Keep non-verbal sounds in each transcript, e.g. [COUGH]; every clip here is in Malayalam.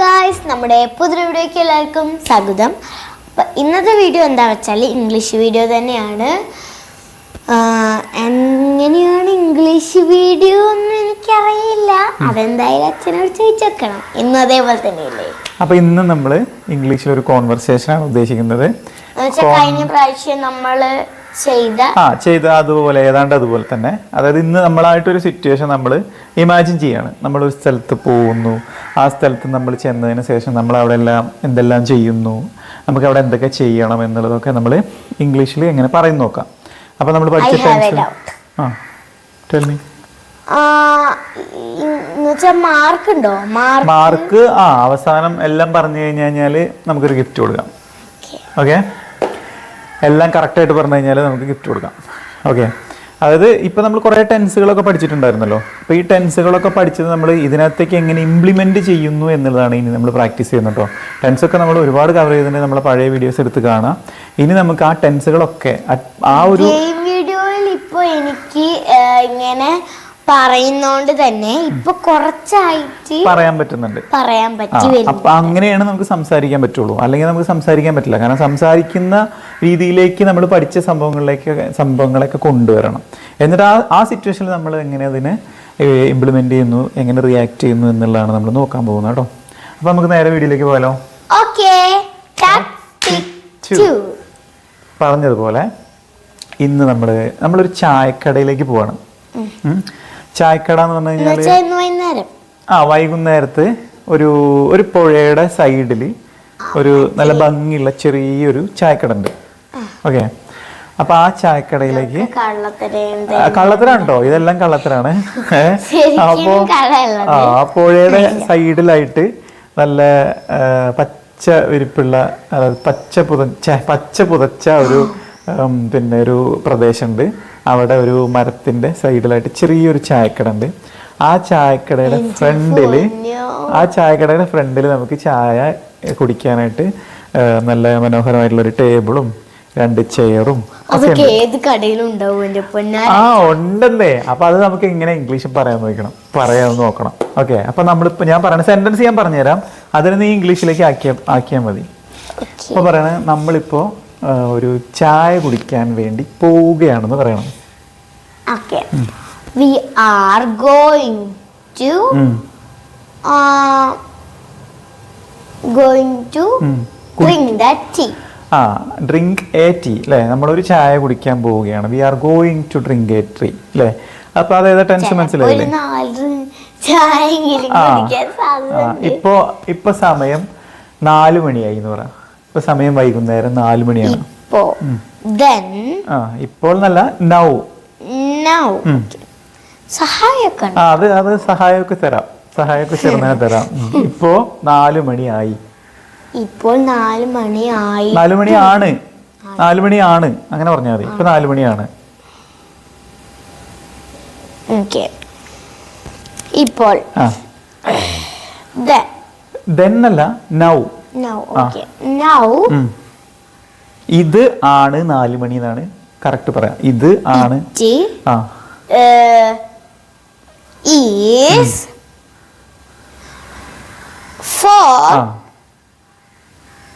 ഗായ്സ് നമ്മുടെ പുതിയ വീഡിയോയ്ക്ക് എല്ലാവർക്കും സ്വാഗതം. അപ്പം ഇന്നത്തെ വീഡിയോ എന്താ വെച്ചാൽ ഇംഗ്ലീഷ് വീഡിയോ തന്നെയാണ്. എങ്ങനെയാണ് ഇംഗ്ലീഷ് വീഡിയോ എന്ന് എനിക്കറിയില്ല. അതെന്തായാലും അച്ഛനോട് ചോദിച്ചേക്കണം. ഇന്ന് അതേപോലെ തന്നെയല്ലേ? അപ്പൊ ഇന്ന് നമ്മൾ ഇംഗ്ലീഷിൽ ഒരു കോൺവെർസേഷൻ ആണ് ഉദ്ദേശിക്കുന്നത്. കഴിഞ്ഞ പ്രാവശ്യം ചെയ്ത ആ ചെയ്ത അതുപോലെ ഏതാണ്ട് അതുപോലെ തന്നെ. അതായത് ഇന്ന് നമ്മളായിട്ടൊരു സിറ്റുവേഷൻ നമ്മൾ ഇമാജിൻ ചെയ്യാണ്. നമ്മൾ ഒരു സ്ഥലത്ത് പോകുന്നു. ആ സ്ഥലത്ത് നമ്മൾ ചെന്നതിന് ശേഷം നമ്മൾ അവിടെ എല്ലാം എന്തെല്ലാം ചെയ്യുന്നു? നമുക്ക് അവിടെ എന്തൊക്കെ ചെയ്യണം എന്നുള്ളതൊക്കെ നമ്മൾ ഇംഗ്ലീഷിൽ എങ്ങനെ പറയുന്നു നോക്കാം. അപ്പൊ നമ്മൾ പഠിച്ച ടെൻഷൻ ആ ടെൽ മീ മാർക്ക് ഉണ്ടോ? മാർക്ക് ആ അവസാനം എല്ലാം പറഞ്ഞു കഴിഞ്ഞു കഴിഞ്ഞാൽ നമുക്കൊരു ഗിഫ്റ്റ് കൊടുക്കാം. ഓക്കെ എല്ലാം കറക്റ്റായിട്ട് പറഞ്ഞു കഴിഞ്ഞാൽ നമുക്ക് ഗിഫ്റ്റ് കൊടുക്കാം. ഓക്കെ അതായത് ഇപ്പം നമ്മൾ കുറേ ടെൻസുകളൊക്കെ പഠിച്ചിട്ടുണ്ടായിരുന്നല്ലോ. അപ്പോൾ ഈ ടെൻസുകളൊക്കെ പഠിച്ചത് നമ്മൾ ഇതിനകത്തേക്ക് എങ്ങനെ ഇംപ്ലിമെന്റ് ചെയ്യുന്നു എന്നുള്ളതാണ് ഇനി നമ്മൾ പ്രാക്ടീസ് ചെയ്യുന്നത് കേട്ടോ ടെൻസൊക്കെ നമ്മൾ ഒരുപാട് കവർ ചെയ്തിട്ടുണ്ട്. നമ്മളെ പഴയ വീഡിയോസ് എടുത്ത് കാണാം. ഇനി നമുക്ക് ആ ടെൻസുകളൊക്കെ ആ ഒരു വീഡിയോയിൽ ഇപ്പോൾ എനിക്ക് ഇങ്ങനെ പറയുന്നോണ്ട് തന്നെ ഇപ്പൊ കുറച്ചായിട്ട് പറയാൻ പറ്റുന്നുണ്ട്. പറയാൻ പറ്റി അപ്പൊ അങ്ങനെയാണ് നമുക്ക് സംസാരിക്കാൻ പറ്റുള്ളൂ. അല്ലെങ്കിൽ നമുക്ക് സംസാരിക്കാൻ പറ്റില്ല. കാരണം സംസാരിക്കുന്ന രീതിയിലേക്ക് നമ്മൾ പഠിച്ച സംഭവങ്ങളിലേക്ക് സംഭവങ്ങളൊക്കെ കൊണ്ടുവരണം. എന്നിട്ട് ആ ആ സിറ്റുവേഷനിൽ നമ്മൾ എങ്ങനെ അതിനെ ഇംപ്ലിമെന്റ് ചെയ്യുന്നു എങ്ങനെ റിയാക്ട് ചെയ്യുന്നു എന്നുള്ളതാണ് നമ്മൾ നോക്കാൻ പോകുന്നത് കേട്ടോ. അപ്പൊ നമുക്ക് നേരെ വീഡിയോയിലേക്ക് പോയാലോ ഓക്കെ. പറഞ്ഞതുപോലെ ഇന്ന് നമ്മൾ നമ്മളൊരു ചായക്കടയിലേക്ക് പോവാണ്. ചായക്കട എന്ന് പറഞ്ഞു കഴിഞ്ഞാൽ ആ വൈകുന്നേരത്ത് ഒരു ഒരു പുഴയുടെ സൈഡിൽ ഒരു നല്ല ഭംഗിയുള്ള ചെറിയൊരു ചായക്കട ഉണ്ട്. ഓക്കെ. അപ്പൊ ആ ചായക്കടയിലേക്ക് കള്ളത്തരാണ്? കേട്ടോ ഇതെല്ലാം കള്ളത്തരാണ്? അപ്പോ ആ പുഴയുടെ സൈഡിലായിട്ട് നല്ല പച്ച വിരിപ്പുള്ള പച്ച പുതച്ച പച്ച പുതച്ച ഒരു പിന്നെ ഒരു പ്രദേശമുണ്ട്. അവിടെ ഒരു മരത്തിന്റെ സൈഡിലായിട്ട് ചെറിയൊരു ചായക്കട ഉണ്ട് ആ ചായക്കടയുടെ ഫ്രണ്ടിൽ ആ ചായക്കടയുടെ ഫ്രണ്ടിൽ നമുക്ക് ചായ കുടിക്കാനായിട്ട് നല്ല മനോഹരമായിട്ടുള്ള ഒരു ടേബിളും രണ്ട് ചെയറും ആ ഉണ്ടെന്നേ. അപ്പൊ അത് നമുക്ക് എങ്ങനെ ഇംഗ്ലീഷിൽ പറയാൻ നോക്കണം. പറയാൻ നോക്കണം. ഓക്കെ അപ്പൊ നമ്മളിപ്പോ ഞാൻ പറയുന്ന സെന്റൻസ് ഞാൻ പറഞ്ഞുതരാം. അതിന് നീ ഇംഗ്ലീഷിലേക്ക് ആക്കിയ ആക്കിയാൽ മതി. അപ്പൊ പറയണേ നമ്മളിപ്പോ ഒരു ചായ കുടിക്കാൻ വേണ്ടി പോവുകയാണെന്ന് പറയണം. Okay we are going to um. Going to um. Drink the tea ah drink a tea അല്ലേ നമ്മളൊരു ചായ കുടിക്കാൻ പോവുകയാണ്. We are going to drink a tree അല്ലേ അപ്പൊ അതേതാ ടെൻഷൻ മനസ്സിലായില്ലേ? ആ ഇപ്പോ ഇപ്പൊ സമയം നാല് മണിയായി എന്ന് പറയാം ഇപ്പൊ സമയം വൈകുന്നേരം നാല് മണിയാണ്. ഇപ്പോ ഇപ്പോൾ എന്നല്ല നൗ സഹായമൊക്കെ അത് അത് സഹായമൊക്കെ തരാം. സഹായമൊക്കെ ചെറുങ്ങനെ തരാം. [LAUGHS] ഇപ്പോ നാല് മണിയായി. ഇപ്പോൾ നാല് മണിയായി. നാല് മണിയാണ്. നാല് മണിയാണ്. അങ്ങനെ പറഞ്ഞാൽ മതി. ഇപ്പൊ നാല് മണിയാണ്. ഇപ്പോൾ അല്ല നൗ. ഇത് ആണ് നാല് മണി എന്നാണ്. കറക്റ്റ് പറയാം. ഇത് ആണ്. ടി ആ. ഈസ് ഫോർ ആ.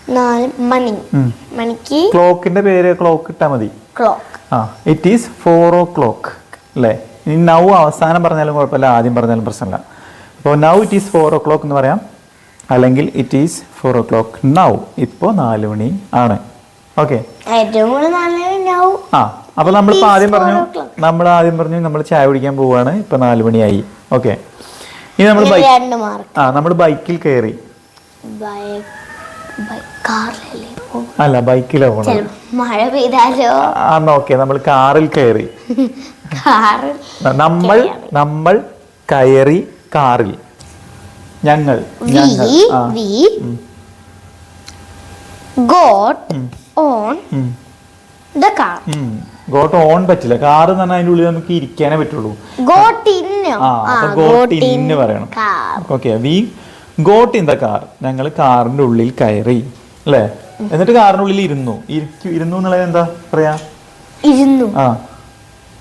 നാല് മണി. മണിക്ക് ക്ലോക്കിന്റെ പേര് ക്ലോക്ക് ഇട്ടാ മതി. ക്ലോക്ക്. ആ. It is four o'clock അല്ലേ? ഇനി നൗ അവസാനം പറഞ്ഞാലും കുഴപ്പമില്ല. ആദ്യം പറഞ്ഞാലും പ്രശ്നമില്ല. അപ്പോൾ now it is four o'clock എന്ന് പറയാം. അല്ലെങ്കിൽ it is four o'clock now ഇപ്പോൾ നാല് മണി ആണ്. ഓക്കെ ഏറ്റവും കൂടുതൽ ആ അപ്പൊ നമ്മൾ ആദ്യം പറഞ്ഞു നമ്മൾ ആദ്യം പറഞ്ഞു നമ്മൾ ചായ കുടിക്കാൻ പോവാണ് ഇപ്പൊ നാല് മണിയായി. ഓക്കെ ഇനി നമ്മൾ ബൈക്ക് ആ നമ്മൾ ബൈക്കിൽ കയറി അല്ല? ബൈക്കിലോ മഴ പെയ്താലോ? ആ ഓക്കെ നമ്മൾ കാറിൽ കയറി നമ്മൾ നമ്മൾ കയറി കാറിൽ ഞങ്ങൾ ഞങ്ങൾ. Got on. ഗോട്ട് ഓൺ പറ്റില്ല. കാർ എന്ന് പറഞ്ഞാൽ അതിന്റെ ഉള്ളിൽ നമുക്ക് ഇരിക്കാനേ പറ്റുള്ളൂ. ഗോട്ട് ഇൻ ആ ഗോട്ട് ഇൻ ഇന്ന് പറയണം. Okay we got in the car ഞങ്ങൾ കാറിന്റെ ഉള്ളിൽ കയറി അല്ലേ? എന്നിട്ട് കാറിന്റെ ഉള്ളിൽ ഇരുന്നു. ഇരുന്നു എന്നുള്ളത് എന്താ പറയാ? ഇരുന്നു. ആ.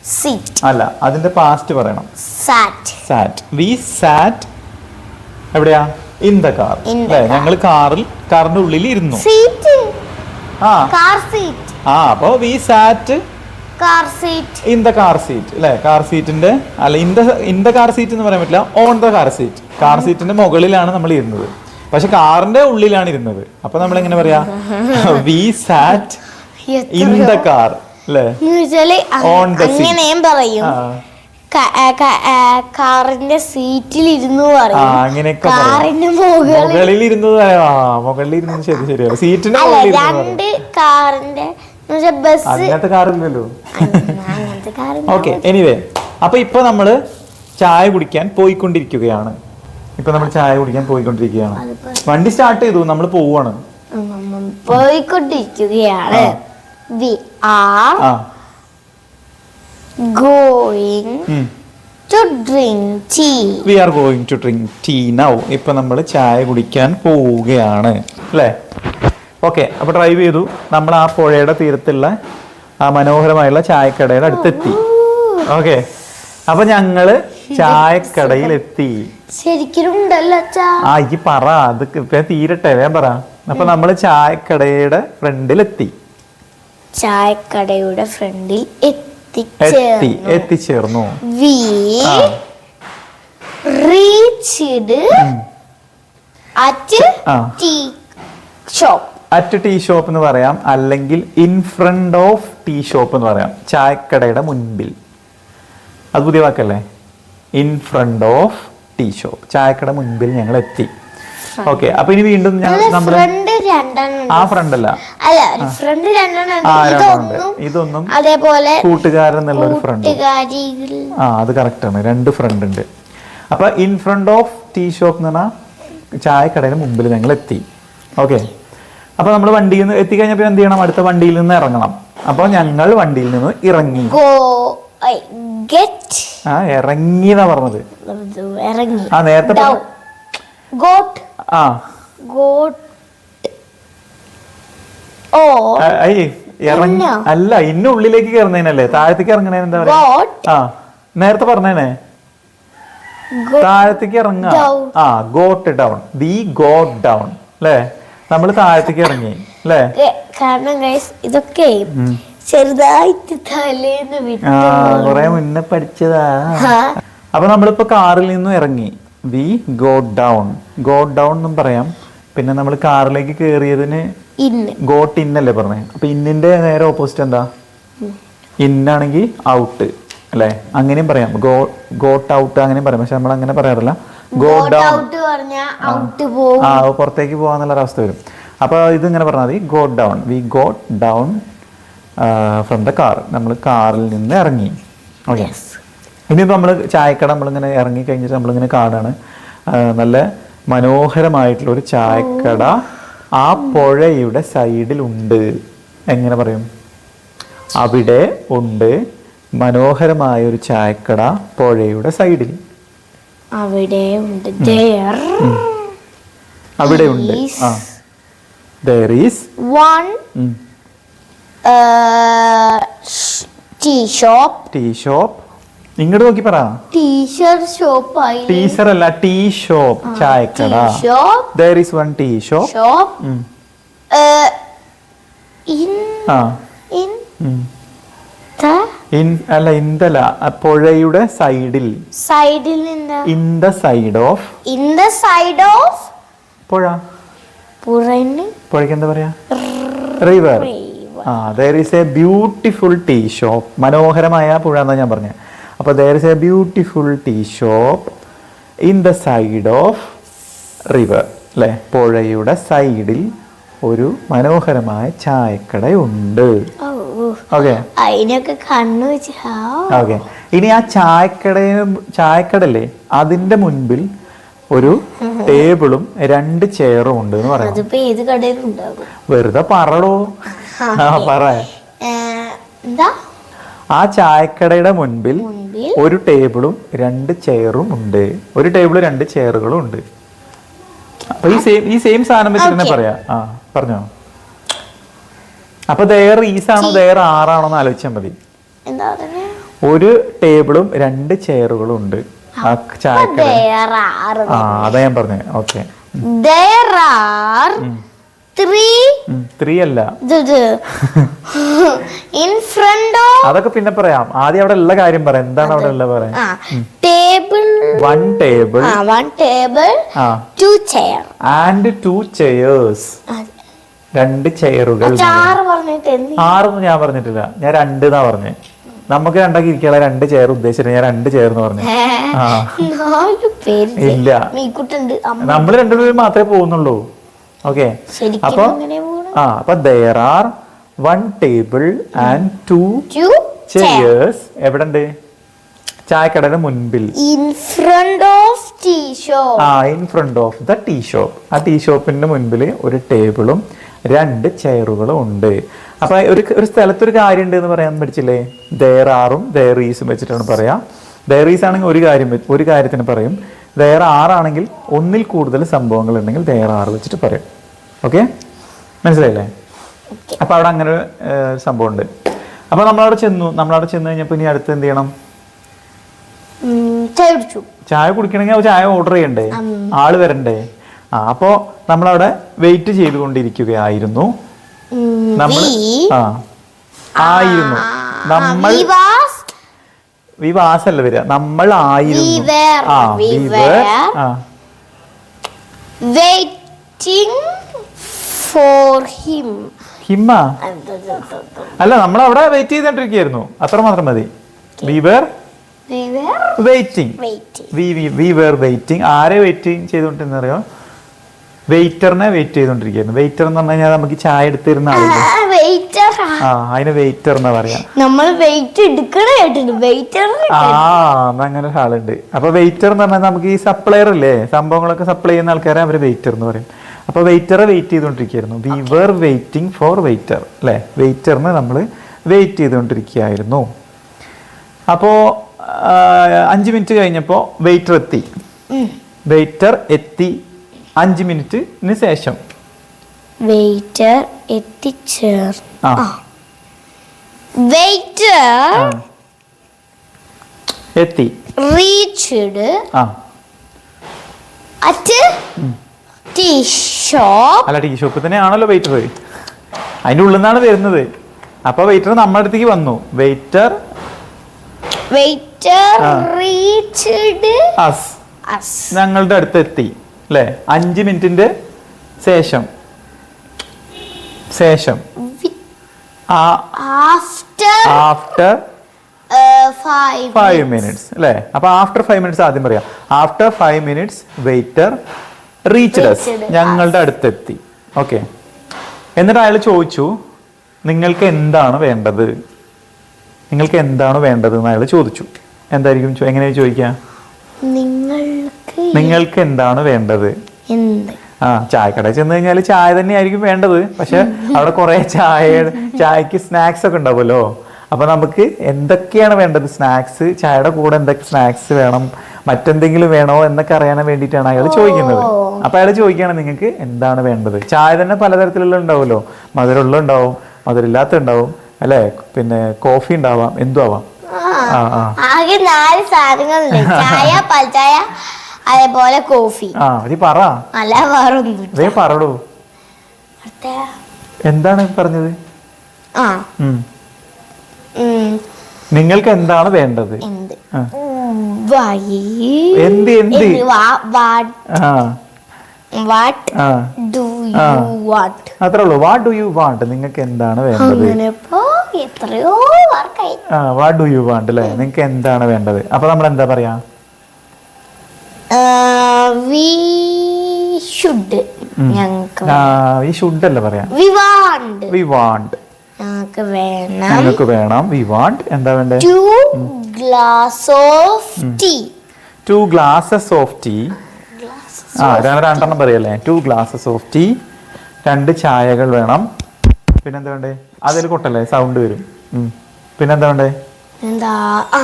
സീറ്റ് അല്ല അതിന്റെ പാസ്റ്റ് പറയണം. സാറ്റ് സാറ്റ് വി സാറ്റ് എവിടെയാ? ഇൻ ദ കാർ അല്ലേ? ഞങ്ങൾ കാറിൽ കാറിന്റെ ഉള്ളിൽ ഇരുന്നു. സീറ്റ് ആ. കാർ സീറ്റ് ആ അപ്പോ we sat car seat in the car seat അല്ലെ കാർ സീറ്റിന്റെ അല്ല in the in the car seat എന്ന് പറയാൻ പറ്റില്ല on the car seat car സീറ്റിന്റെ മുകളിലാണ് നമ്മൾ ഇരുന്നത്. പക്ഷെ കാറിന്റെ ഉള്ളിലാണ് ഇരുന്നത്. അപ്പൊ നമ്മൾ എങ്ങനെ പറയാ? [LAUGHS] We sat in the car അല്ലേ the seat. പറയും. കാറിന്റെ സീറ്റിൽ ഇരുന്നു. കാറിന്റെ മുകളിൽ. ഇരുന്നു മുകളിൽ ഇരുന്നത് ശരി ശരി സീറ്റിന്റെ. രണ്ട് കാറിന്റെ അങ്ങനത്തെ കാറില്ലല്ലോ ഓക്കെ എനിവേ അപ്പൊ ഇപ്പൊ നമ്മൾ ചായ കുടിക്കാൻ പോയിക്കൊണ്ടിരിക്കുകയാണ്. ഇപ്പൊ നമ്മൾ ചായ കുടിക്കാൻ പോയിക്കൊണ്ടിരിക്കുകയാണ്. വണ്ടി സ്റ്റാർട്ട് ചെയ്തു നമ്മൾ പോവാണ് പോയിക്കൊണ്ടിരിക്കുകയാണ്. We are going to drink tea we are going to drink tea now ഇപ്പൊ നമ്മൾ ചായ കുടിക്കാൻ പോവുകയാണ്. അല്ലേ? ഓക്കെ അപ്പോൾ ഡ്രൈവ് ചെയ്തു. നമ്മൾ ആ പുഴയുടെ തീരത്തുള്ള ആ മനോഹരമായുള്ള ചായക്കടയുടെ അടുത്തെത്തി. ഓക്കെ അപ്പൊ ഞങ്ങൾ ചായക്കടയിൽ എത്തി ശരിക്കും ആ ഈ പറ അത് തീരട്ടെ വേം പറ. അപ്പൊ നമ്മൾ ചായക്കടയുടെ ഫ്രണ്ടിൽ എത്തി ചായക്കടയുടെ ഫ്രണ്ടിൽ എത്തി എത്തിച്ചേർന്നു. Reached at tea shop. At tea shop എന്ന് പറയാം. അല്ലെങ്കിൽ in front of tea shop എന്ന് പറയാം. ചായക്കടയുടെ മുൻപിൽ. അത് പുതിയ വാക്കല്ലേ? In front of tea shop ചായക്കട മുൻപിൽ ഞങ്ങൾ എത്തി. ഓക്കെ അപ്പൊ ഇനി വീണ്ടും ഞങ്ങൾ നമ്മൾ ആ ഫ്രണ്ട് അല്ല. ഇതൊന്നും അതേപോലെ കൂട്ടുകാരൻ എന്നുള്ള ഒരു ഫ്രണ്ട് ആ അത് കറക്റ്റ് ആണ്. രണ്ട് ഫ്രണ്ട് ഉണ്ട്. അപ്പൊ in front of tea shop എന്ന് പറഞ്ഞാൽ ചായക്കടയുടെ മുമ്പിൽ ഞങ്ങൾ എത്തി. ഓക്കെ അപ്പൊ നമ്മൾ വണ്ടിയിൽ നിന്ന് പിന്നെ എന്ത് ചെയ്യണം? അടുത്ത വണ്ടിയിൽ നിന്ന് ഇറങ്ങണം. അപ്പൊ ഞങ്ങൾ വണ്ടിയിൽ നിന്ന് ഇറങ്ങി ആ ഇറങ്ങി എന്നാ പറഞ്ഞത് ആ നേരത്തെ ആ. ഇറങ്ങി? അല്ല ഇന്ന ഉള്ളിലേക്ക് കയറുന്നതിനല്ലേ? താഴത്തേക്ക് ഇറങ്ങണേ എന്താ പറയാ? ആ നേരത്തെ പറഞ്ഞേനെ. താഴത്തേക്ക് ഇറങ്ങാ ആ got down the got down അല്ലേ? നമ്മൾ താഴത്തേക്ക് ഇറങ്ങി അല്ലേ? കാരണം ഗൈസ് ഇതൊക്കെ ചെറുതായിട്ട് തലേന്ന് വിട്ടു ആ കൊറേ മുന്നേ പഠിച്ചതാ. അപ്പൊ നമ്മളിപ്പോ കാറിൽ നിന്നും ഇറങ്ങി. We go down go down എന്നും പറയാം. പിന്നെ നമ്മൾ കാറിലേക്ക് കയറിയതിന് ഗോട്ട് ഇൻ അല്ലേ പറഞ്ഞേ? അപ്പൊ ഇന്നിന്റെ നേരെ ഓപ്പോസിറ്റ് എന്താ? ഇന്നാണെങ്കിൽ ഔട്ട് അല്ലേ? അങ്ങനെയും പറയാം. ഗോ ഗോട്ട് ഔട്ട് അങ്ങനെയും പറയാം. പക്ഷെ നമ്മൾ അങ്ങനെ പറയാറില്ല. ഗോട്ട് ഡൗൺ ആ. പുറത്തേക്ക് പോകാന്നുള്ള അവസ്ഥ വരും. അപ്പോൾ ഇത് ഇങ്ങനെ പറഞ്ഞാൽ മതി. Go down we go down from the car നമ്മൾ കാറിൽ നിന്ന് ഇറങ്ങി. ഓക്കെ ഇനിയിപ്പോൾ നമ്മൾ ചായക്കട നമ്മളിങ്ങനെ ഇറങ്ങി കഴിഞ്ഞിട്ട് നമ്മളിങ്ങനെ കാണുകയാണ് നല്ല മനോഹരമായിട്ടുള്ള ഒരു ചായക്കട ആ പുഴയുടെ സൈഡിൽ ഉണ്ട് എങ്ങനെ പറയും? അവിടെ ഉണ്ട് മനോഹരമായ ഒരു ചായക്കട പുഴയുടെ സൈഡിൽ അവിടെ ഉണ്ട്. there അവിടെ ഉണ്ട്. is ആ. There is one uh, tea shop tea shop ഇങ്ങോട്ട് നോക്കി പറ. ടീഷർട്ട് ഷോപ്പ് ആയി. ടീച്ചർ അല്ല ടീ ഷോപ്പ് ചായക്കട. tea shop. There is one tea shop shop in ah. In um. The in അല്ല ഇന്തല പുഴയുടെ സൈഡിൽ. സൈഡിൽ നിന്ന്. In the side of. In the side of. പുഴ. പുറന് പുഴയ്ക്ക് എന്താ പറയാ? River ah there is a beautiful tea shop മനോഹരമായ പുഴ എന്നാ ഞാൻ പറഞ്ഞത് അപ്പോൾ there is a beautiful tea shop in the side of river അല്ലേ പുഴയുടെ സൈഡിൽ ഒരു മനോഹരമായ ചായക്കടയുണ്ട്. ഓക്കെ അതിനൊക്കെ കണ്ണു വെച്ച് ഹാ ഓക്കെ ഇനി ആ ചായക്കട ചായക്കടല്ലേ? അതിന്റെ മുൻപിൽ ഒരു ടേബിളും രണ്ട് ചെയറും ഉണ്ട് എന്ന് പറയാം വെറുതെ പറടോ. ആ പറ. ആ ചായക്കടയുടെ മുൻപിൽ മുൻപിൽ ഒരു ടേബിളും രണ്ട് ചെയറും ഉണ്ട്. ഒരു ടേബിൾ രണ്ട് ചെയറുകളും ഉണ്ട്. അപ്പൊ ഈ സെയിം ഈ സെയിം സാധനം വെച്ച് തന്നെ പറയാ. ആ പറഞ്ഞോ. അപ്പൊ ദേർ ഈസാണോ ദേർ ആറാണോ എന്ന് ആലോചിച്ചാൽ മതി. ഒരു ടേബിളും രണ്ട് ചെയറുകളും ഉണ്ട്. ആ ചായക്കട ആ അതാ ഞാൻ പറഞ്ഞേ. ഓക്കെ ത്രീ അല്ല. ഇൻ അതൊക്കെ പിന്നെ പറയാം. ആദ്യം അവിടെ ഉള്ള കാര്യം പറയാം. എന്താണ് അവിടെ ഉള്ള പറയാം table one table ah table two chair. And two chairs രണ്ട് ചെയറുകൾ ആറും ആറൊന്നും ഞാൻ പറഞ്ഞിട്ടില്ല. ഞാൻ രണ്ട് എന്നാ പറഞ്ഞേ. നമുക്ക് രണ്ടാക്കി ഇരിക്കാനുള്ള രണ്ട് ചെയർ ഉദ്ദേശിച്ചിട്ട് ഞാൻ രണ്ട് ചെയർ എന്ന് പറഞ്ഞു. ഇല്ല. നമ്മൾ രണ്ടുപേരും മാത്രമേ പോകുന്നുള്ളൂ. ഓക്കെ. അപ്പൊ ആ അപ്പൊ there are one table and two two chairs എവിടെ ഉണ്ട് ചായക്കടയുടെ മുൻപിൽ. In front of tea shop ah in front of the tea shop ah tea ഷോപ്പിന്റെ മുൻപിൽ ഒരു ടേബിളും രണ്ട് ചെയറുകളും ഉണ്ട്. അപ്പൊ ഒരു ഒരു സ്ഥലത്തൊരു കാര്യം ഉണ്ട് എന്ന് പറയാൻ പഠിച്ചില്ലേ ദയർ ആറും ദയർ ഈസും വെച്ചിട്ടാണ് പറയാ. ദയർ ഈസ് ആണെങ്കിൽ ഒരു കാര്യം ഒരു കാര്യത്തിന് പറയും. ദയർ ആറാണെങ്കിൽ ഒന്നിൽ കൂടുതൽ സംഭവങ്ങൾ ഉണ്ടെങ്കിൽ ദയർ ആറ് വെച്ചിട്ട് പറയും. ഓക്കെ മനസ്സിലായില്ലേ? അപ്പോൾ അപ്പൊ അവിടെ അങ്ങനെ ഒരു സംഭവം ഉണ്ട് അപ്പൊ നമ്മളവിടെ ചെന്നു. നമ്മളവിടെ ചെന്ന് കഴിഞ്ഞപ്പോ ഇനി അടുത്ത് എന്ത് ചെയ്യണം? ചായ കുടിക്കണമെങ്കിൽ ചായ ഓർഡർ ചെയ്യണ്ടേ? ആൾ വരണ്ടേ? ആ അപ്പോ നമ്മളവിടെ വെയിറ്റ് ചെയ്തുകൊണ്ടിരിക്കുകയായിരുന്നു. നമ്മൾ ആ ആയിരുന്നു. നമ്മൾ വിവാസല്ല വരിക. നമ്മൾ ആയിരുന്നു. ആ were. ആ. Waiting for him. ഹിമ്മ അല്ല നമ്മൾ അവിടെ വെയിറ്റ് ചെയ്തോണ്ടിരിക്കുകയായിരുന്നു അത്ര മാത്രം മതി we were waiting we we were waiting ആരെ വെയിറ്റിംഗ് ചെയ്തോണ്ടിരുന്ന അറിയോ വെയിറ്ററിനെ വെയിറ്റ് ചെയ്തോണ്ടിരിക്കുന്നു വെയിറ്റർ എന്ന് പറഞ്ഞു കഴിഞ്ഞാൽ നമുക്ക് ചായ എടുത്തിരുന്ന ആളില്ലേ വെയിറ്റർ. ആ അതിന് വെയിറ്റർ എന്നാ പറയാ. നമ്മൾ വെയിറ്റ് എടുക്കണ കേട്ടിട്ട് വെയിറ്റർ ആ അങ്ങനെ ഒരാളുണ്ട് അപ്പൊ വെയിറ്റർ എന്ന് പറഞ്ഞാൽ നമുക്ക് ഈ സപ്ലയർ ഇല്ലേ? സംഭവങ്ങളൊക്കെ സപ്ലൈ ചെയ്യുന്ന ആൾക്കാരെ അവർ വെയിറ്റർ എന്ന് പറയും. അപ്പൊ വെയിറ്ററെ wait ചെയ്തുകൊണ്ടിരിക്കുകയായിരുന്നു we were waiting for waiter അല്ലെ? വെയിറ്ററിന് നമ്മൾ വെയിറ്റ് ചെയ്തുകൊണ്ടിരിക്കുകയായിരുന്നു അപ്പോ അഞ്ചു അഞ്ച് മിനിറ്റ് കഴിഞ്ഞപ്പോ വെയിറ്റർ എത്തി. വെയിറ്റർ എത്തി. അഞ്ച് മിനിറ്റിന് ശേഷം. വെയിറ്റർ എത്തിച്ചേർന്നു ആ. വെയിറ്റർ. എത്തി. റീച്ച്ഡ് ആ. At tea shop. അല്ല ടീ ഷോപ്പ് തന്നെയാണല്ലോ വെയിറ്റർ അതിന്റെ ഉള്ളിൽ നിന്നാണ് വരുന്നത്. അപ്പൊ വെയിറ്റർ നമ്മുടെ അടുത്തേക്ക് വന്നു. Waiter waiter. Reached us. ഞങ്ങളുടെ അടുത്ത് എത്തി അല്ലേ അഞ്ച് മിനിറ്റിന്റെ ശേഷം. ശേഷം. After five minutes. അല്ലേ അപ്പൊ ആഫ്റ്റർ ഫൈവ് മിനിറ്റ്സ് ആദ്യം പറയാം. After five minutes waiter reached us ഞങ്ങളുടെ അടുത്തെത്തി. ഓക്കെ. എന്നിട്ട് അയാൾ ചോദിച്ചു നിങ്ങൾക്ക് എന്താണ് വേണ്ടത്? നിങ്ങൾക്ക് എന്താണ് വേണ്ടത്? എന്ന് അയാൾ ചോദിച്ചു. എന്തായിരിക്കും എങ്ങനെയാണ് എങ്ങനെയാ ചോദിക്കുക? നിങ്ങൾക്ക് എന്താണ് വേണ്ടത്? ആ ചായക്കടയിൽ ചെന്ന് കഴിഞ്ഞാൽ ചായ തന്നെ ആയിരിക്കും വേണ്ടത്. പക്ഷെ അവിടെ കുറെ ചായ ചായക്ക് സ്നാക്സ് ഒക്കെ ഉണ്ടാവുമല്ലോ. അപ്പൊ നമുക്ക് എന്തൊക്കെയാണ് വേണ്ടത്? സ്നാക്സ് ചായയുടെ കൂടെ എന്തൊക്കെ സ്നാക്സ് വേണം? മറ്റെന്തെങ്കിലും വേണോ എന്നൊക്കെ അറിയാൻ വേണ്ടിയിട്ടാണ് അയാൾ ചോദിക്കുന്നത്. അപ്പൊ അയാൾ ചോദിക്കുകയാണ് നിങ്ങൾക്ക് എന്താണ് വേണ്ടത്? ചായ തന്നെ പലതരത്തിലുള്ള ഉണ്ടാവുമല്ലോ. മധുരമുള്ള ഉണ്ടാവും മധുരമില്ലാത്ത ഉണ്ടാവും അല്ലെ? പിന്നെ കോഫി ഉണ്ടാവാം എന്തും ആവാം. ആ ആ ആകെ നാല് സാധനങ്ങളുണ്ട്. [LAUGHS] ചായ പാൽച്ചായ അതേപോലെ കോഫി. ആ നീ പറ. അല്ല വേറൊന്നും. അതേ പറടൂ. എന്താണ് പറഞ്ഞത്? ആ. നിങ്ങൾക്ക് എന്താണ് വേണ്ടത്? എന്ത്? എന്ത് വാട്ട്? Do you what? അത്രേ ഉള്ളൂ. What do you want? നിങ്ങൾക്ക് എന്താണ് വേണ്ടത്? എത്രയോ വാട്ട് ഡു യു വാണ്ട് അല്ലേ നിങ്ങൾക്ക് എന്താണ് വേണ്ടത്? അപ്പൊ നമ്മൾ എന്താ പറയാ? വി ഷുഡ് ഞങ്ങൾക്ക് ആ ഈ ഷുഡ് അല്ല പറയാ? വി വാണ്ട് വി വാണ്ട് ഞങ്ങൾക്ക് വേണം. നിങ്ങൾക്ക് വേണം. വി വാണ്ട് എന്താ വേണ്ടേ? Two glass of tea two glasses of tea ആ രണ്ട് രണ്ടെണ്ണം പറയല്ലേ? ടു ഗ്ലാസസ് ഓഫ് ടീ രണ്ട് ചായകൾ വേണം. പിന്നെന്താ വേണ്ടേ? അതിൽ കൊട്ടല്ലേ? സൗണ്ട് വരും. പിന്നെന്താ വേണ്ടേ? എന്താ? ആ.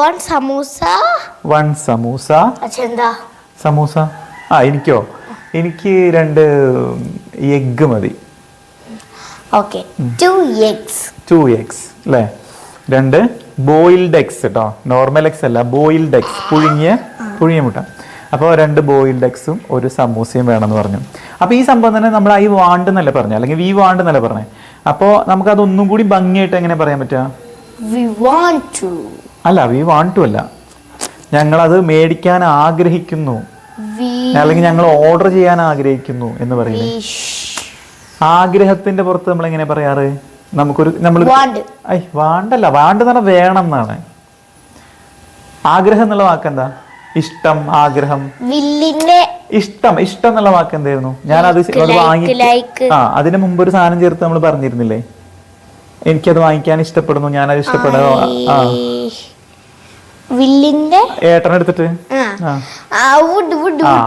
വൺ സമൂസ വൺ സമൂസ അച്ഛന്താ സമൂസ ആ എനിക്കോ? എനിക്ക് രണ്ട് എഗ്ഗ് മതി. Okay two eggs two eggs അല്ലേ രണ്ട് ബോയിൽഡ് എഗ്സ് കേട്ടോ നോർമൽ എഗ്സ് അല്ല ബോയിൽഡ് എഗ്സ് പുഴുങ്ങിയ പുഴുങ്ങിയ മുട്ട. അപ്പോൾ രണ്ട് ബോയിൽഡ് എഗ്സും ഒരു സമൂസയും വേണമെന്ന് പറഞ്ഞു. അപ്പോൾ ഈ സംഭവം തന്നെ നമ്മൾ ഐ വാണ്ട് എന്നല്ല പറഞ്ഞു? അല്ലെങ്കിൽ വി വാണ്ട് എന്നല്ല പറഞ്ഞേ? അപ്പോൾ നമുക്ക് അതൊന്നും കൂടി ഭംഗിയായിട്ട് എങ്ങനെ പറയാൻ പറ്റുക? അല്ല വി വാണ്ട് ടു അല്ല. ഞങ്ങളത് മേടിക്കാൻ ആഗ്രഹിക്കുന്നു. അല്ലെങ്കിൽ ഞങ്ങൾ ഓർഡർ ചെയ്യാൻ ആഗ്രഹിക്കുന്നു എന്ന് പറയുന്നത് ആഗ്രഹത്തിന്റെ പുറത്ത് നമ്മൾ എങ്ങനെ പറയാറ്? നമുക്കൊരു നമ്മൾ ഐ വാണ്ടല്ല വാണ്ട് എന്ന് പറഞ്ഞാൽ വേണം എന്നാണ്. ആഗ്രഹം എന്നുള്ള വാക്ക് എന്താ? ഇഷ്ടം ആഗ്രഹം. ഇഷ്ടം ഇഷ്ടം എന്നുള്ള വാക്ക് എന്തായിരുന്നു? ഞാൻ അത് വാങ്ങി ആ അതിന് മുമ്പ് ഒരു സാധനം ചേർത്ത് നമ്മൾ പറഞ്ഞിരുന്നില്ലേ? എനിക്കത് വാങ്ങിക്കാൻ ഇഷ്ടപ്പെടുന്നു ഞാനത് ഇഷ്ടപ്പെടുന്നു. ആ വില്ലിന്റെ ഏട്ടനെടുത്തിട്ട്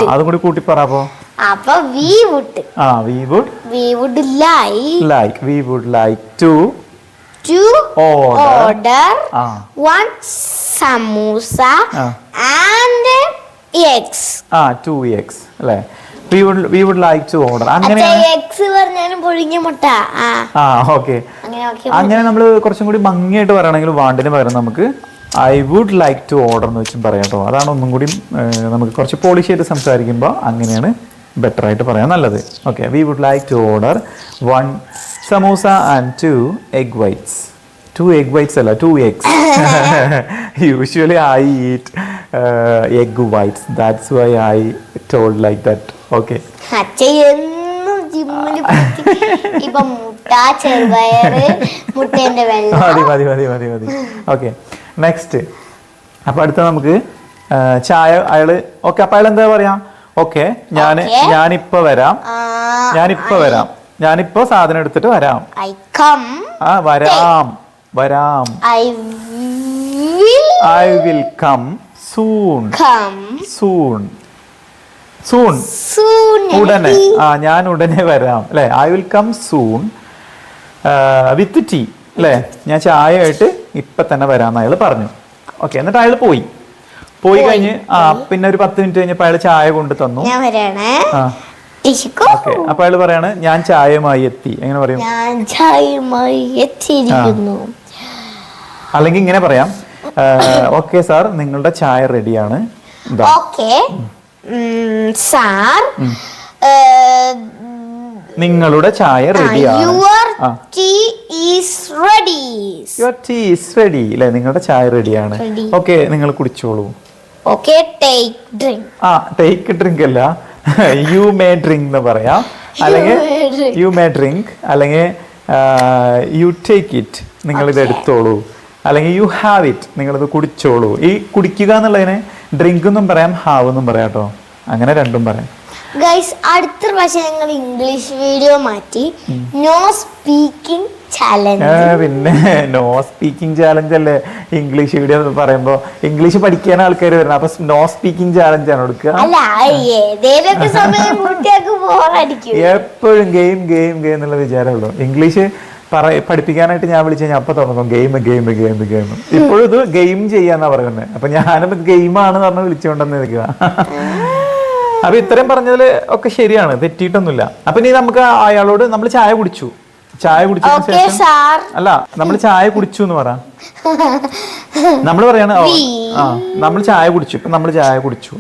അതും കൂടി കൂട്ടി പറ അപ്പോ. അപ്പൊ വി വുഡ് ആ we would we would like like we would like to to order order ആ. വൺ സമൂസ ആ. ആൻഡ് എഗ്സ് ആ ടു എക്സ് അല്ലേ? We would we would like to order അച്ഛാ അങ്ങനെയാണ് എഗ്സ് പറഞ്ഞാലും പൊഴിഞ്ഞ മുട്ട. ആ. ആ ഓക്കെ അങ്ങനെ ഓക്കെ അങ്ങനെ നമ്മൾ കുറച്ചും കൂടി ഭംഗിയായിട്ട് പറയണമെങ്കിൽ വാണ്ടിന് പകരം നമുക്ക് I would like to order എന്ന് വെച്ചും പറയാം കേട്ടോ. അതാണ് ഒന്നും കൂടി നമുക്ക് കുറച്ച് പോളിഷ് ചെയ്ത് സംസാരിക്കുമ്പോൾ അങ്ങനെയാണ് ബെറ്റർ ആയിട്ട് പറയാൻ നല്ലത്. Okay we would like to order one samosa and two egg whites two egg whites അല്ല two eggs usually I eat egg whites that's why I told like that okay മതി മതി മതി മതി ഓക്കെ നെക്സ്റ്റ് അപ്പൊ അടുത്ത നമുക്ക് ചായ അയാൾ ഓക്കെ അപ്പൊ അയാൾ എന്താ പറയാ ഓക്കെ ഞാൻ. ഞാനിപ്പോ വരാം. ഞാനിപ്പോ വരാം. ഞാനിപ്പോ സാധനം എടുത്തിട്ട് വരാം. ആ വരാം. വരാം. I will come soon. Soon. Soon. ഉടനെ. ആ ഞാൻ ഉടനെ വരാം. അല്ലെ? I will come soon. With tea. അല്ലേ? ഞാൻ ചായ ആയിട്ട് ഇപ്പൊ തന്നെ വരാമെന്ന് അയാൾ പറഞ്ഞു. ഓക്കെ എന്നിട്ട് അയാൾ പോയി. പോയി കഴിഞ്ഞ് ആ പിന്നെ ഒരു പത്ത് മിനിറ്റ് കഴിഞ്ഞപ്പോ അയാൾ ചായ കൊണ്ട് തന്നു. ഞാൻ വരാണേ. ആ. ഓക്കെ അപ്പൊ അയാൾ പറയാണ് ഞാൻ ചായയുമായി എത്തി. എങ്ങനെ പറയും? ഞാൻ ചായയുമായി എത്തിയിരിക്കുന്നു. അല്ലെങ്കിൽ ഇങ്ങനെ പറയാം ഓക്കെ സാർ നിങ്ങളുടെ ചായ റെഡിയാണ്. ഓക്കെ സാർ നിങ്ങളുടെ ചായ റെഡിയാണ് യുവർ ടീ ഈസ് റെഡി അല്ലെ നിങ്ങളുടെ ചായ റെഡിയാണ്. ഓക്കെ നിങ്ങൾ കുടിച്ചോളൂ. ഓക്കെ ടേക്ക് ഡ്രിങ്ക് ആ ടേക്ക് ഡ്രിങ്ക് അല്ല. യു മേ ഡ്രിങ്ക് എന്ന് പറയാം. അല്ലെങ്കിൽ. യു മേ ഡ്രിങ്ക് അല്ലെങ്കിൽ യു ടേക്ക് ഇറ്റ് നിങ്ങൾ ഇത് എടുത്തോളൂ. അല്ലെങ്കിൽ യു ഹാവ് ഇറ്റ് നിങ്ങളിത് കുടിച്ചോളൂ. ഈ കുടിക്കുക എന്നുള്ളതിനെ ഡ്രിങ്ക് എന്നും പറയാം ഹാവ് എന്നും പറയാം കേട്ടോ. അങ്ങനെ രണ്ടും പറയാം. ഗൈസ് അടുത്ത പ്രാവശ്യം ഞങ്ങൾ ഇംഗ്ലീഷ് വീഡിയോ മാറ്റി. നോ സ്പീക്കിംഗ് ചാലഞ്ച് പിന്നെ നോ സ്പീക്കിംഗ് ചാലഞ്ച് അല്ലേ? ഇംഗ്ലീഷ് വീഡിയോ എന്ന് പറയുമ്പോ ഇംഗ്ലീഷ് പഠിക്കാൻ ആൾക്കാർ വരുന്നത് അപ്പൊ നോ സ്പീക്കിംഗ് ചാലഞ്ച് ആണ് കൊടുക്കുക. അല്ല ഏതേലൊക്കെ സമയം കുട്ടികൾക്ക് ബോറടിക്കും [LAUGHS] എപ്പോഴും ഗെയിം ഗെയിം ഗെയിം എന്നുള്ള വിചാരമുള്ളൂ. ഇംഗ്ലീഷ് പറ പഠിപ്പിക്കാനായിട്ട് ഞാൻ വിളിച്ചു കഴിഞ്ഞാൽ അപ്പൊ തുടങ്ങും ഗെയിം ഗെയിം ഗെയിം ഗെയിം ഇപ്പോഴും ഇത് ഗെയിം ചെയ്യാന്നാ പറയുന്നത് അപ്പൊ ഞാനും ഗെയിമാണ് പറഞ്ഞ് വിളിച്ചുകൊണ്ടെന്ന് നിൽക്കുക അപ്പൊ ഇത്രയും പറഞ്ഞതിൽ ഒക്കെ ശരിയാണ് തെറ്റിയിട്ടൊന്നുമില്ല. അപ്പൊ ഇനി നമുക്ക് അയാളോട് നമ്മൾ ചായ കുടിച്ചു. ചായ കുടിച്ചതിന് ശേഷം അല്ല നമ്മൾ ചായ കുടിച്ചു എന്ന് പറ. നമ്മൾ പറയാണ് ഓ, ആ നമ്മൾ ചായ കുടിച്ചു ഇപ്പൊ നമ്മൾ ചായ കുടിച്ചു.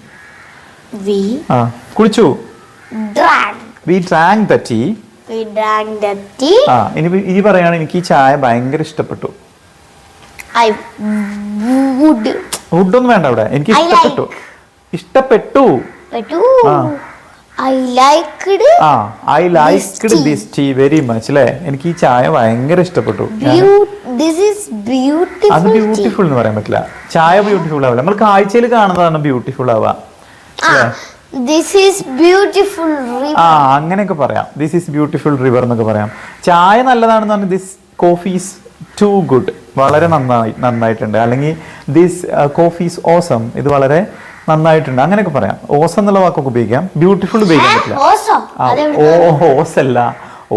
ആ കുടിച്ചു. We drank the tea. ആ ഇനി പറയാണ് എനിക്ക് ഈ ചായ ഭയങ്കര ഇഷ്ടപ്പെട്ടു. വുഡ്. ഫുഡൊന്നും വേണ്ട അവിടെ എനിക്ക് ഇഷ്ടപ്പെട്ടു. ഇഷ്ടപ്പെട്ടു. I liked this tea very much അല്ലേ എനിക്ക് ഈ ചായ ഭയങ്കര ഇഷ്ടപ്പെട്ടു. അത് ബ്യൂട്ടിഫുൾ എന്ന് പറയാൻ പറ്റില്ല. ചായ ബ്യൂട്ടിഫുൾ ആവില്ല. നമ്മൾ കാഴ്ചയിൽ കാണുന്നതാണ് ബ്യൂട്ടിഫുൾ ആവുക. ബ്യൂട്ടിഫുൾ ആ അങ്ങനെയൊക്കെ പറയാം. ദിസ് ഈസ് ബ്യൂട്ടിഫുൾ റിവർ എന്നൊക്കെ പറയാം. ചായ നല്ലതാണെന്ന് പറഞ്ഞാൽ this coffee is too good വളരെ നന്നായി നന്നായിട്ടുണ്ട്. അല്ലെങ്കിൽ ദിസ് കോഫി ഈസ് ഓസം ഇത് വളരെ നന്നായിട്ടുണ്ട്. അങ്ങനെയൊക്കെ പറയാം. ഓസ് എന്നുള്ള വാക്കൊക്കെ ഉപയോഗിക്കാം. ബ്യൂട്ടിഫുൾ ഉപയോഗിക്കാൻ പറ്റില്ല. ഓസം. ഓ ഓസല്ല.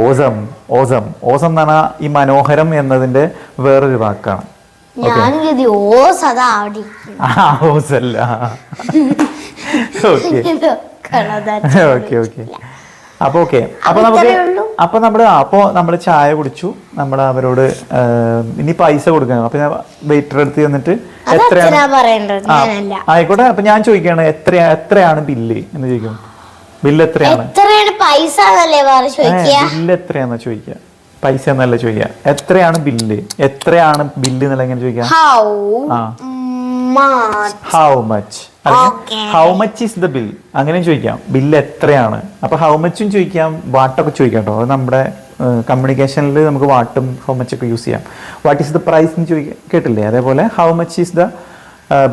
Awesome awesome. ഓസം എന്ന് പറഞ്ഞാൽ ഈ മനോഹരം എന്നതിന്റെ വേറൊരു വാക്കാണ്. ഓസ് ഓസല്ല. ഓക്കെ ഓക്കെ ഓക്കെ അപ്പൊ ഓക്കെ അപ്പൊ നമുക്ക് അപ്പൊ നമ്മൾ അപ്പൊ നമ്മൾ ചായ കുടിച്ചു. നമ്മൾ അവരോട് ഇനി പൈസ കൊടുക്കണം. അപ്പൊ ഞാൻ വെയിറ്റർ എടുത്ത് തന്നിട്ട് എത്രയാണ്? ആയിക്കോട്ടെ. അപ്പൊ ഞാൻ ചോദിക്കാണ് എത്രയാണ് എത്രയാണ് ബില്ല് എന്ന് ചോദിക്കും. ബില്ല് എത്രയാണ്? പൈസ എന്നല്ലേ ബില്ല് എത്രയാന്ന് ചോദിക്കുക? പൈസ എന്നല്ല ചോദിക്കുക. എത്രയാണ് ബില്ല് എത്രയാണ് ബില്ല് എന്നുള്ള എങ്ങനെ ചോദിക്കുക. How much how much how much is the bill അങ്ങനെയും ചോദിക്കാം. ബില്ല് എത്രയാണ്? അപ്പൊ ഹൗ മച്ചും ചോദിക്കാം. വാട്ടൊക്കെ ചോദിക്കാം കേട്ടോ അത് നമ്മുടെ കമ്മ്യൂണിക്കേഷനിൽ നമുക്ക് വാട്ടും ഹൗ മച്ച് ഒക്കെ യൂസ് ചെയ്യാം. വാട്ട് ഈസ് ദ പ്രൈസ് എന്ന് ചോദിക്കാം കേട്ടില്ലേ? അതേപോലെ how much is the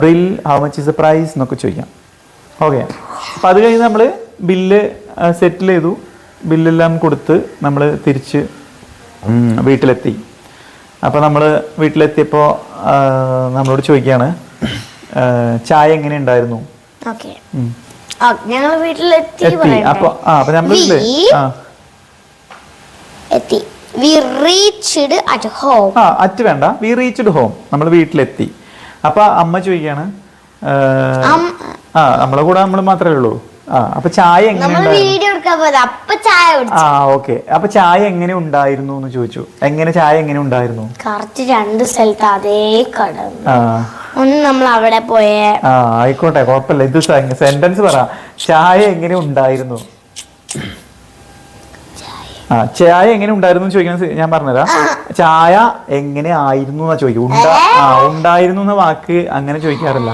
bill how much is the price എന്നൊക്കെ ചോദിക്കാം. ഓക്കെ അപ്പം അത് കഴിഞ്ഞ് നമ്മൾ ബില്ല് സെറ്റിൽ ചെയ്തു. ബില്ലെല്ലാം കൊടുത്ത് നമ്മൾ തിരിച്ച് വീട്ടിലെത്തി. അപ്പോൾ നമ്മൾ വീട്ടിലെത്തിയപ്പോൾ നമ്മളോട് ചോദിക്കുകയാണ് ചായ എങ്ങനെ ഉണ്ടായിരുന്നു? ഞങ്ങൾ വീട്ടിലെത്തി അപ്പോൾ ആ അപ്പോൾ നമ്മൾ എത്തി. We reached at home. ആ അറ്റ് വേണ്ട. We reached home. നമ്മൾ വീട്ടിലെത്തി. അപ്പോൾ അമ്മ ചോദിക്കാണ് ആ, നമ്മളെ കൂടെ നമ്മൾ മാത്രമേ ഉള്ളൂ. ആ ചായ എങ്ങനെ അപ്പൊ ചായ കുടിച്ചു. ആ ഓക്കെ. അപ്പോൾ ചായ എങ്ങനെ ഉണ്ടായിരുന്നു എന്ന് ചോദിച്ചു. എങ്ങനെ ചായ എങ്ങനെ ഉണ്ടായിരുന്നു? കറക്റ്റ് രണ്ട് സ്ഥലത്ത് അതേ കടന്നു. ആ. ഒന്ന് നമ്മൾ അവിടെ പോയേ. ആ ആയിക്കോട്ടെ കുഴപ്പമില്ല. ഇത് സെന്റൻസ് പറ. ചായ എങ്ങനെ ഉണ്ടായിരുന്നു? ആ ചായ എങ്ങനെ ഉണ്ടായിരുന്നു ചോദിക്കുന്നത് ഞാൻ പറഞ്ഞുതരാം. ചായ എങ്ങനെ ആയിരുന്നു എന്നാ ചോദിക്കും. ഉണ്ടാ ആ ഉണ്ടായിരുന്നു എന്ന വാക്ക് അങ്ങനെ ചോദിക്കാറില്ല.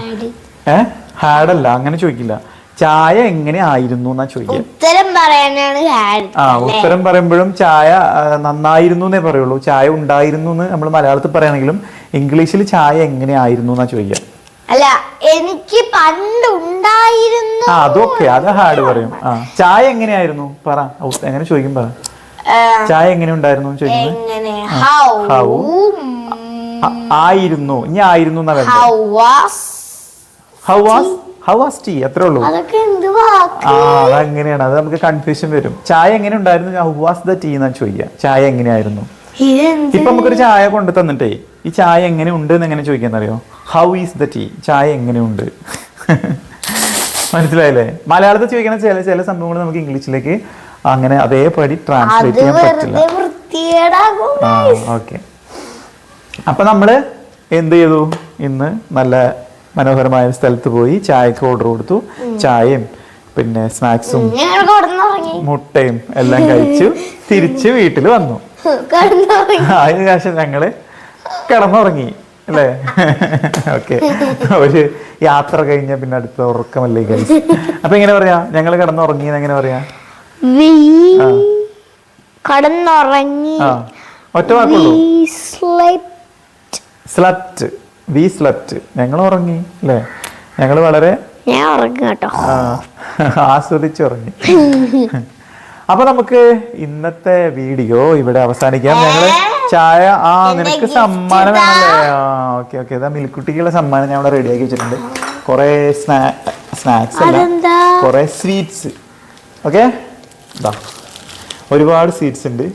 ഏ? ഹാഡല്ല അങ്ങനെ ചോദിക്കില്ല. ചായ എങ്ങനെ ആയിരുന്നു എന്നാ ചോദിക്കുക. ഉത്തരം പറയാനാണ് ആ ഉത്തരം പറയുമ്പോഴും ചായ നന്നായിരുന്നു എന്നേ പറയുള്ളൂ. ചായ ഉണ്ടായിരുന്നു എന്ന് നമ്മൾ മലയാളത്തിൽ പറയുകയാണെങ്കിലും ഇംഗ്ലീഷിൽ ചായ എങ്ങനെയായിരുന്നു എന്നാ ചോദിക്കാം. അല്ല എനിക്ക് പണ്ട് ഉണ്ടായിരുന്നു ആ അതൊക്കെ അത് ഹാർഡ് പറയും. ആ ചായ എങ്ങനെയായിരുന്നു? പറ എങ്ങനെ ചോദിക്കും പറ. ചായ എങ്ങനെ ഉണ്ടായിരുന്നു എന്ന് ചോദിക്കുന്നത്? എങ്ങനെ? How How? ആ- ആയിരുന്നു ഇനി ആയിരുന്നു എന്നാ വേണ്ടത് how was how was how was tea അത്രേ ഉള്ളൂ. അതൊക്കെ എന്ത് വാക്ക്? ആ അതങ്ങനെയാണ് അത് നമുക്ക് കൺഫ്യൂഷൻ വരും. ചായ എങ്ങനെ ഉണ്ടായിരുന്നു? ഹൗ വാസ് ദ ടീ എന്നാ ചോദിക്കുക ചായ എങ്ങനെയായിരുന്നു? ഇപ്പൊ നമുക്കൊരു ചായ കൊണ്ട് തന്നിട്ടേ ഈ ചായ എങ്ങനെ ഉണ്ട് എന്ന് എങ്ങനെ അറിയോ ഹൗ ഈസ് ദ ടീ ചായ എങ്ങനെയുണ്ട് മനസ്സിലായില്ലേ? മലയാളത്തിൽ ചോദിക്കുന്ന ചില ചില സംഭവങ്ങൾ നമുക്ക് ഇംഗ്ലീഷിലേക്ക് അങ്ങനെ അതേപടി ട്രാൻസ്ലേറ്റ് ചെയ്യാൻ പറ്റില്ല. ഓക്കെ അപ്പൊ നമ്മൾ എന്ത് ചെയ്തു? ഇന്ന് നല്ല മനോഹരമായ സ്ഥലത്ത് പോയി ചായക്ക് ഓർഡർ കൊടുത്തു. ചായയും പിന്നെ സ്നാക്സും മുട്ടയും എല്ലാം കഴിച്ചു. തിരിച്ച് വീട്ടിൽ വന്നു. അതിന് ശേഷം ഞങ്ങൾ കിടന്നുറങ്ങി അല്ലേ? ഓക്കെ. ഒരു യാത്ര കഴിഞ്ഞ പിന്നെ അടുത്ത ഉറക്കമല്ലേ കഴിച്ച് അപ്പൊ എങ്ങനെ പറയാ? ഞങ്ങൾ കിടന്നുറങ്ങിയെന്ന് എങ്ങനെ പറയാ. കടന്നുറങ്ങി. ഒറ്റ വാക്കുള്ളൂ. സ്ലപ്റ്റ് വി സ്ലപ്റ്റ് ഞങ്ങൾ ഉറങ്ങി അല്ലേ? ഞങ്ങൾ വളരെ ഞാൻ ഉറങ്ങി കേട്ടോ. ആ, ആസ്വദിച്ചുറങ്ങി. [LAUGHS] അപ്പൊ നമുക്ക് ഇന്നത്തെ വീഡിയോ ഇവിടെ അവസാനിക്കാം. ഞങ്ങൾ ചായ ആ നിനക്ക് സമ്മാനം വേണമല്ലേ? ആ ഓക്കെ ഓക്കെ. ഇതാ മിൽക്കുട്ടിക്കുള്ള സമ്മാനം ഞാൻ ഇവിടെ റെഡിയാക്കി വെച്ചിട്ടുണ്ട്. കുറെ സ്നാക്സ് അല്ല കുറേ സ്വീറ്റ്സ്. ഓക്കെ? ഇതാ ഒരുപാട് സ്വീറ്റ്സ് ഉണ്ട്.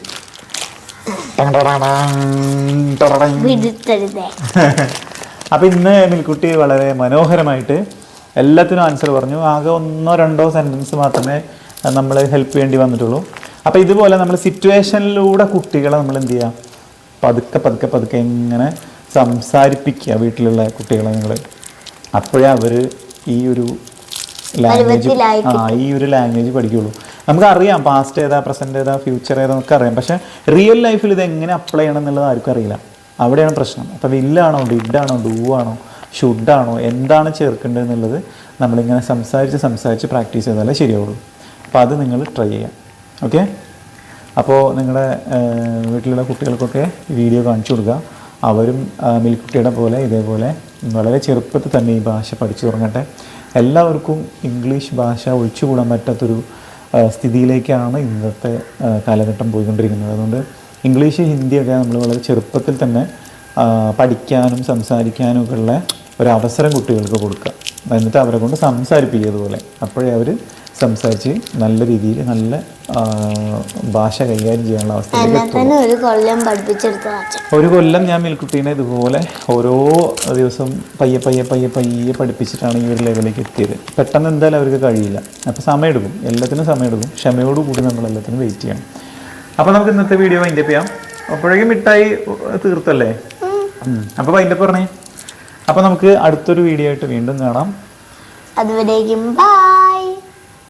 [LAUGHS] അപ്പൊ ഇന്ന് മിൽക്കുട്ടി വളരെ മനോഹരമായിട്ട് എല്ലാത്തിനും ആൻസർ പറഞ്ഞു. ആകെ ഒന്നോ രണ്ടോ സെന്റൻസ് മാത്രമേ നമ്മൾ ഹെൽപ്പ് ചെയ്യേണ്ടി വന്നിട്ടുള്ളൂ. അപ്പോൾ ഇതുപോലെ നമ്മൾ സിറ്റുവേഷനിലൂടെ കുട്ടികളെ നമ്മൾ എന്ത് ചെയ്യുക പതുക്കെ പതുക്കെ പതുക്കെ ഇങ്ങനെ സംസാരിപ്പിക്കുക വീട്ടിലുള്ള കുട്ടികളെ നിങ്ങൾ. അപ്പോഴേ അവർ ഈ ഒരു ലാംഗ്വേജ് ആ ഈ ഒരു ലാംഗ്വേജ് പഠിക്കുള്ളൂ നമുക്കറിയാം പാസ്റ്റ് ഏതാ പ്രസന്റ് ഏതാ ഫ്യൂച്ചർ ഏതാ നമുക്ക് അറിയാം. പക്ഷേ റിയൽ ലൈഫിൽ ഇത് എങ്ങനെ അപ്ലൈ ചെയ്യണം എന്നുള്ളത് ആർക്കും അറിയില്ല. അവിടെയാണ് പ്രശ്നം. അപ്പോൾ വില്ലാണോ ഡിഡാണോ ഡൂ ആണോ ഷുഡാണോ എന്താണ് ചേർക്കേണ്ടത് എന്നുള്ളത് നമ്മളിങ്ങനെ സംസാരിച്ച് സംസാരിച്ച് പ്രാക്ടീസ് ചെയ്താലേ ശരിയാവുള്ളൂ. അപ്പോൾ അത് നിങ്ങൾ ട്രൈ ചെയ്യാം. ഓക്കെ അപ്പോൾ നിങ്ങളുടെ വീട്ടിലുള്ള കുട്ടികൾക്കൊക്കെ വീഡിയോ കാണിച്ചു കൊടുക്കുക. അവരും മിൽക്കുട്ടിയുടെ പോലെ ഇതേപോലെ വളരെ ചെറുപ്പത്തിൽ തന്നെ ഈ ഭാഷ പഠിച്ചു തുടങ്ങട്ടെ. എല്ലാവർക്കും ഇംഗ്ലീഷ് ഭാഷ ഒഴിച്ചുകൂടാൻ പറ്റാത്തൊരു സ്ഥിതിയിലേക്കാണ് ഇന്നത്തെ കാലഘട്ടം പോയിക്കൊണ്ടിരിക്കുന്നത്. അതുകൊണ്ട് ഇംഗ്ലീഷ് ഹിന്ദിയൊക്കെ നമ്മൾ വളരെ ചെറുപ്പത്തിൽ തന്നെ പഠിക്കാനും സംസാരിക്കാനും ഒക്കെ ഉള്ള ഒരു അവസരം കുട്ടികൾക്ക് കൊടുക്കുക. എന്നിട്ട് അവരെ കൊണ്ട് സംസാരിപ്പിക്കുക അതുപോലെ അപ്പോഴേ അവർ സംസാരിച്ച് നല്ല രീതിയിൽ നല്ല ഭാഷ കൈകാര്യം ചെയ്യാനുള്ള അവസ്ഥ. ഒരു കൊല്ലം ഞാൻ മിൽക്കുട്ടീനെ ഇതുപോലെ ഓരോ ദിവസം പയ്യെ പയ്യെ പയ്യെ പയ്യെ പഠിപ്പിച്ചിട്ടാണ് ഈ ഒരു ലെവലിലേക്ക് എത്തിയത്. പെട്ടെന്ന് എന്തായാലും അവർക്ക് കഴിയില്ല. അപ്പോൾ സമയമെടുക്കും. എല്ലാത്തിനും സമയമെടുക്കും. ക്ഷമയോട് കൂടി നമ്മൾ എല്ലാത്തിനും വെയിറ്റ് ചെയ്യണം. അപ്പോൾ നമുക്ക് ഇന്നത്തെ വീഡിയോ വൈൻഡപ്പ് ചെയ്യാം. അപ്പോഴേക്കും മിഠായി തീർത്തല്ലേ? അപ്പോൾ വൈൻഡപ്പ് പറഞ്ഞേ. അപ്പോൾ നമുക്ക് അടുത്തൊരു വീഡിയോ ആയിട്ട് വീണ്ടും കാണാം. അതുവരേക്കും ബൈ